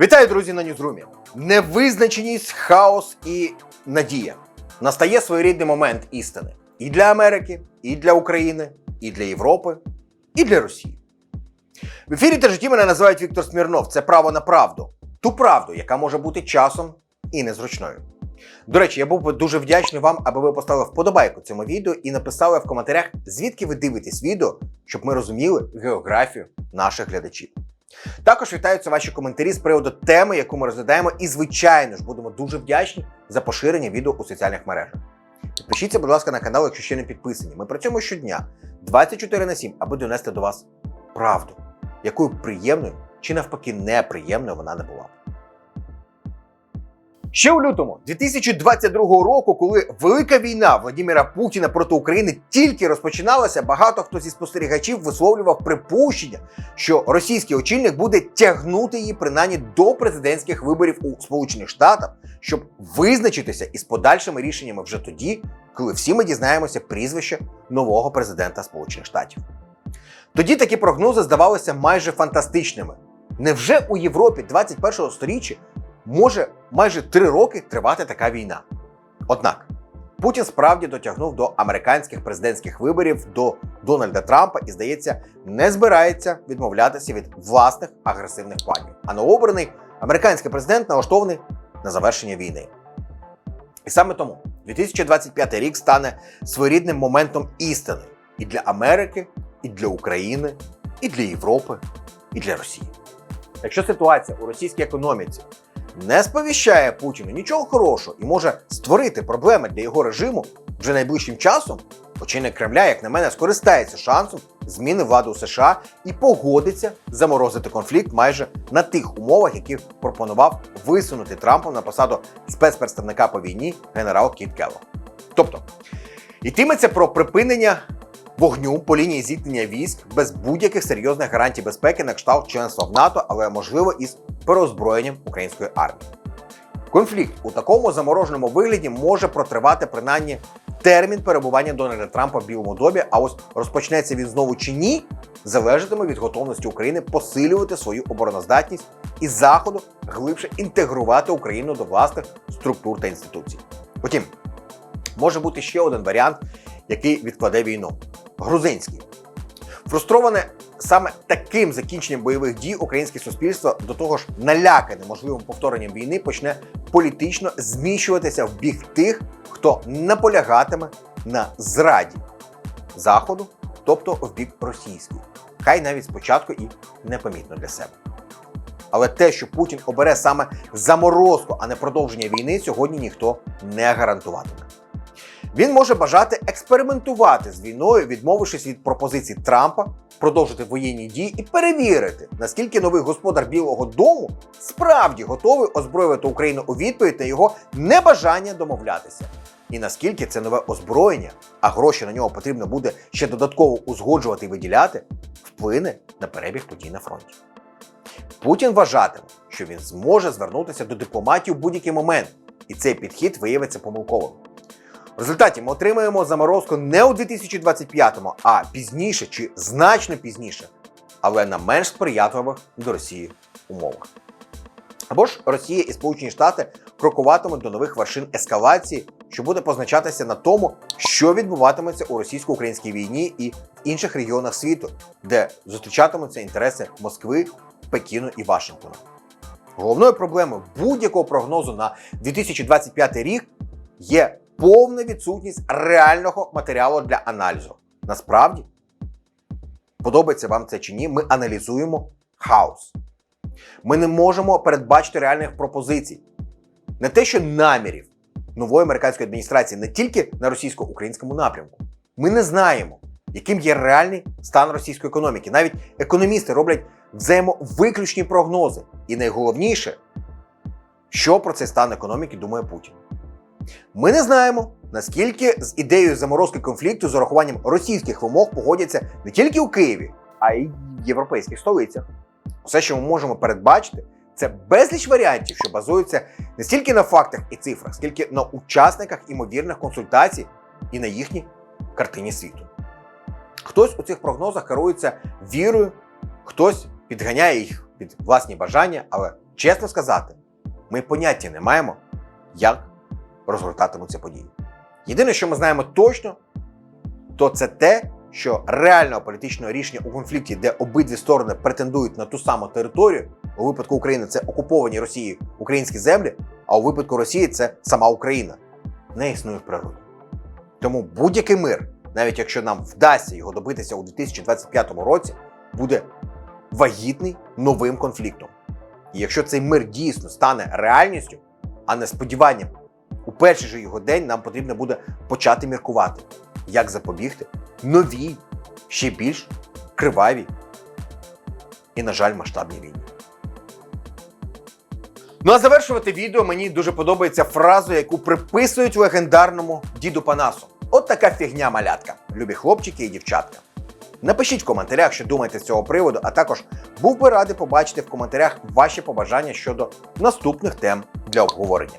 Вітаю, друзі, на Ньюзрумі. Невизначеність, хаос і надія. Настає своєрідний момент істини і для Америки, і для України, і для Європи, і для Росії. В ефірі та житті мене називають Віктор Смірнов. Це право на правду. Ту правду, яка може бути часом і незручною. До речі, я був би дуже вдячний вам, аби ви поставили вподобайку цьому відео і написали в коментарях, звідки ви дивитесь відео, щоб ми розуміли географію наших глядачів. Також вітаються ваші коментарі з приводу теми, яку ми розглядаємо, і, звичайно ж, будемо дуже вдячні за поширення відео у соціальних мережах. Підпишіться, будь ласка, на канал, якщо ще не підписані. Ми працюємо щодня 24 на 7, аби донести до вас правду, якою приємною чи навпаки неприємною вона не була. Ще у лютому 2022 року, коли велика війна Владимира Путіна проти України тільки розпочиналася, багато хто зі спостерігачів висловлював припущення, що російський очільник буде тягнути її принаймні до президентських виборів у Сполучених Штатах, щоб визначитися із подальшими рішеннями вже тоді, коли всі ми дізнаємося прізвище нового президента Сполучених Штатів. Тоді такі прогнози здавалися майже фантастичними. Невже у Європі 21-го сторіччя може майже три роки тривати така війна? Однак Путін справді дотягнув до американських президентських виборів до Дональда Трампа і, здається, не збирається відмовлятися від власних агресивних планів. А новообраний американський президент налаштований на завершення війни. І саме тому 2025 рік стане своєрідним моментом істини і для Америки, і для України, і для Європи, і для Росії. Якщо ситуація у російській економіці не сповіщає Путіну нічого хорошого і може створити проблеми для його режиму вже найближчим часом, очільник Кремля, як на мене, скористається шансом зміни влади у США і погодиться заморозити конфлікт майже на тих умовах, які пропонував висунути Трампом на посаду спецпредставника по війні генерал Кіт Келлог. Тобто йтиметься про припинення вогню по лінії зіткнення військ без будь-яких серйозних гарантій безпеки на кшталт членства в НАТО, але можливо із переозброєнням української армії. Конфлікт у такому замороженому вигляді може протривати принаймні термін перебування Дональда Трампа в Білому домі, а ось розпочнеться він знову чи ні, залежатиме від готовності України посилювати свою обороноздатність і заходу глибше інтегрувати Україну до власних структур та інституцій. Потім може бути ще один варіант, який відкладе війну грузинський. Фрустроване саме таким закінченням бойових дій українське суспільство до того ж налякане можливим повторенням війни почне політично зміщуватися в бік тих, хто наполягатиме на зраді заходу, тобто в бік російський. Хай навіть спочатку і непомітно для себе. Але те, що Путін обере саме заморозку, а не продовження війни, сьогодні ніхто не гарантуватиме. Він може бажати експериментувати з війною, відмовившись від пропозицій Трампа, продовжити воєнні дії і перевірити, наскільки новий господар Білого Дому справді готовий озброювати Україну у відповідь на його небажання домовлятися. І наскільки це нове озброєння, а гроші на нього потрібно буде ще додатково узгоджувати і виділяти, вплине на перебіг подій на фронті. Путін вважатиме, що він зможе звернутися до дипломатії в будь-який момент, і цей підхід виявиться помилковим. В результаті ми отримаємо заморозку не у 2025-му, а пізніше чи значно пізніше, але на менш сприятливих до Росії умовах. Або ж Росія і Сполучені Штати крокуватимуть до нових вершин ескалації, що буде позначатися на тому, що відбуватиметься у російсько-українській війні і в інших регіонах світу, де зустрічатимуться інтереси Москви, Пекіну і Вашингтона. Головною проблемою будь-якого прогнозу на 2025 рік є повна відсутність реального матеріалу для аналізу. Насправді, подобається вам це чи ні, ми аналізуємо хаос. Ми не можемо передбачити реальних пропозицій. Не те, що намірів нової американської адміністрації не тільки на російсько-українському напрямку. Ми не знаємо, яким є реальний стан російської економіки. Навіть економісти роблять взаємовиключні прогнози. І найголовніше, що про цей стан економіки думає Путін. Ми не знаємо, наскільки з ідеєю заморозки конфлікту з урахуванням російських вимог погодяться не тільки у Києві, а й в європейських столицях. Все, що ми можемо передбачити, це безліч варіантів, що базуються не стільки на фактах і цифрах, скільки на учасниках імовірних консультацій і на їхній картині світу. Хтось у цих прогнозах керується вірою, хтось підганяє їх під власні бажання, але чесно сказати, ми поняття не маємо, як розгортатимуться події. Єдине, що ми знаємо точно, то це те, що реального політичного рішення у конфлікті, де обидві сторони претендують на ту саму територію, у випадку України це окуповані Росією українські землі, а у випадку Росії це сама Україна, не існує в природі. Тому будь-який мир, навіть якщо нам вдасться його добитися у 2025 році, буде вагітний новим конфліктом. І якщо цей мир дійсно стане реальністю, а не сподіванням, перший же його день нам потрібно буде почати міркувати, як запобігти новій, ще більш кривавій і, на жаль, масштабній війні. Ну а завершувати відео мені дуже подобається фразу, яку приписують легендарному діду Панасу. От така фігня малятка, любі хлопчики і дівчатка. Напишіть в коментарях, що думаєте з цього приводу, а також був би радий побачити в коментарях ваші побажання щодо наступних тем для обговорення.